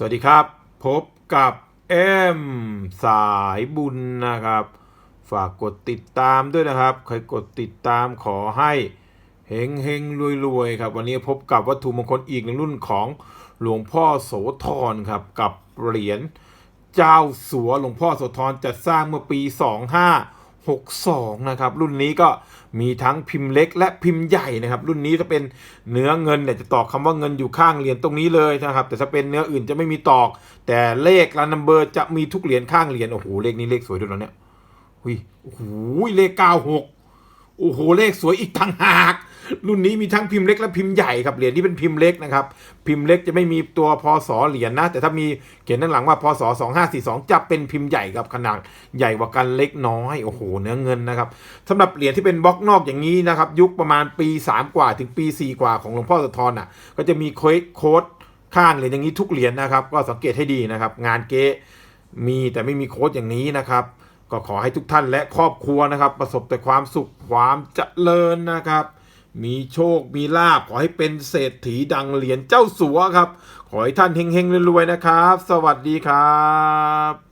สวัสดีครับ พบกับเอ็มสายบุญนะครับ ฝากกดติดตามด้วยนะครับ ใครกดติดตามขอให้เฮงเฮงรวยรวยครับ วันนี้พบกับวัตถุมงคลอีกหนึ่งรุ่นของหลวงพ่อโสธรครับ กับเหรียญเจ้าสัวหลวงพ่อโสธรจัดสร้างเมื่อปี 62 นะครับ รุ่นนี้ก็มีทั้งพิมพ์เล็กและพิมพ์ใหญ่นะครับ รุ่นนี้จะเป็นเนื้อเงินเนี่ยจะตอกคำว่าเงินอยู่ข้างเหรียญตรงนี้เลยนะครับ แต่ถ้าเป็นเนื้ออื่นจะไม่มีตอก แต่เลขลันนัมเบอร์จะมีทุกเหรียญข้างเหรียญโอ้โหเลขนี้เลขสวยด้วยนะเนี่ยหุยโอ้โหเลข 96โอ้โหเลขสวยอีกต่างหาก รุ่นนี้มีทั้งพิมพ์เล็กและพิมพ์ใหญ่ครับเหรียญที่เป็นพิมพ์เล็กนะครับ พิมพ์เล็กจะไม่มีตัวพศเหรียญนะ แต่ถ้ามีเขียนด้านหลังว่าพศ2542 จะเป็นพิมพ์ใหญ่ครับขนาดใหญ่กว่ากันเล็กน้อยโอ้โหเนื้อเงินนะครับสำหรับเหรียญที่เป็นบล็อกนอกอย่างนี้นะครับยุคประมาณปี 3 กว่าถึงปี 4 กว่าของหลวงพ่อสธรอะก็จะมีโค้ดโค้ดข้างเหรียญอย่างนี้ทุกเหรียญนะครับ ก็สังเกตให้ดีนะครับ งานเก๊มีแต่ไม่มีโค้ดอย่างนี้นะครับ ก็ขอให้ทุกท่านและครอบครัวนะครับ ประสบแต่ความสุขความเจริญนะครับ มีโชค มีลาบ ขอให้เป็นเศรษฐีดังเหรียญเจ้าสัวครับ ขอให้ท่านเฮงๆรวยๆนะครับ สวัสดีครับ